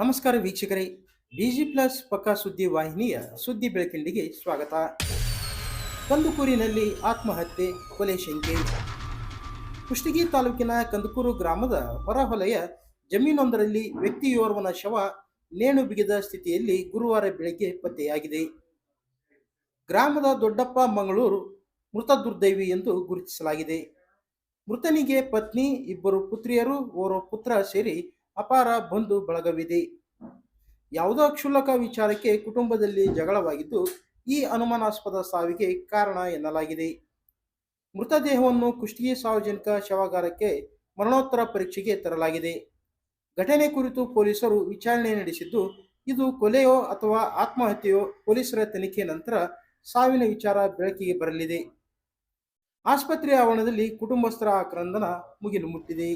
ನಮಸ್ಕಾರ ವೀಕ್ಷಕರೇ busy plus ಪಕ್ಕಾ ಸುದ್ದಿ ವಾಹಿನಿಯ ಸುದ್ದಿ ಬೆಳಕಿಂಡಿಗೆ ಸ್ವಾಗತ. ಕಂದುಕೂರಿನಲ್ಲಿ ಆತ್ಮಹತ್ಯೆ, ಕೊಲೆ ಶಂಕೆ. ಕುಷ್ಟಗಿ ತಾಲೂಕಿನ ಕಂದುಕೂರು ಗ್ರಾಮದ ಹೊರಹೊಲೆಯ ಜಮೀನೊಂದರಲ್ಲಿ ವ್ಯಕ್ತಿಯೋರ್ವನ ಶವ ನೇಣು ಬಿಗಿದ ಸ್ಥಿತಿಯಲ್ಲಿ ಗುರುವಾರ ಬೆಳಗ್ಗೆ ಪತ್ತೆಯಾಗಿದೆ. ಗ್ರಾಮದ ದೊಡ್ಡಪ್ಪ ಮಂಗಳೂರು ಮೃತ ದುರ್ದೈವಿ ಎಂದು ಗುರುತಿಸಲಾಗಿದೆ. ಮೃತನಿಗೆ ಪತ್ನಿ, ಇಬ್ಬರು ಪುತ್ರಿಯರು, ಓರ್ವ ಪುತ್ರ ಸೇರಿ ಅಪಾರ ಬಂಧು ಬಳಗವಿದೆ. ಯಾವುದೋ ಕ್ಷುಲ್ಲಕ ವಿಚಾರಕ್ಕೆ ಕುಟುಂಬದಲ್ಲಿ ಜಗಳವಾಗಿದ್ದು ಈ ಅನುಮಾನಾಸ್ಪದ ಸಾವಿಗೆ ಕಾರಣ ಎನ್ನಲಾಗಿದೆ. ಮೃತದೇಹವನ್ನು ಕುಷ್ಟಗಿ ಸಾರ್ವಜನಿಕ ಶವಾಗಾರಕ್ಕೆ ಮರಣೋತ್ತರ ಪರೀಕ್ಷೆಗೆ ತರಲಾಗಿದೆ. ಘಟನೆ ಕುರಿತು ಪೊಲೀಸರು ವಿಚಾರಣೆ ನಡೆಸಿದ್ದು, ಇದು ಕೊಲೆಯೋ ಅಥವಾ ಆತ್ಮಹತ್ಯೆಯೋ ಪೊಲೀಸರ ತನಿಖೆ ನಂತರ ಸಾವಿನ ವಿಚಾರ ಬೆಳಕಿಗೆ ಬರಲಿದೆ. ಆಸ್ಪತ್ರೆ ಆವರಣದಲ್ಲಿ ಕುಟುಂಬಸ್ಥರ ಆಕ್ರಂದನ ಮುಗಿಲು ಮುಟ್ಟಿದೆ.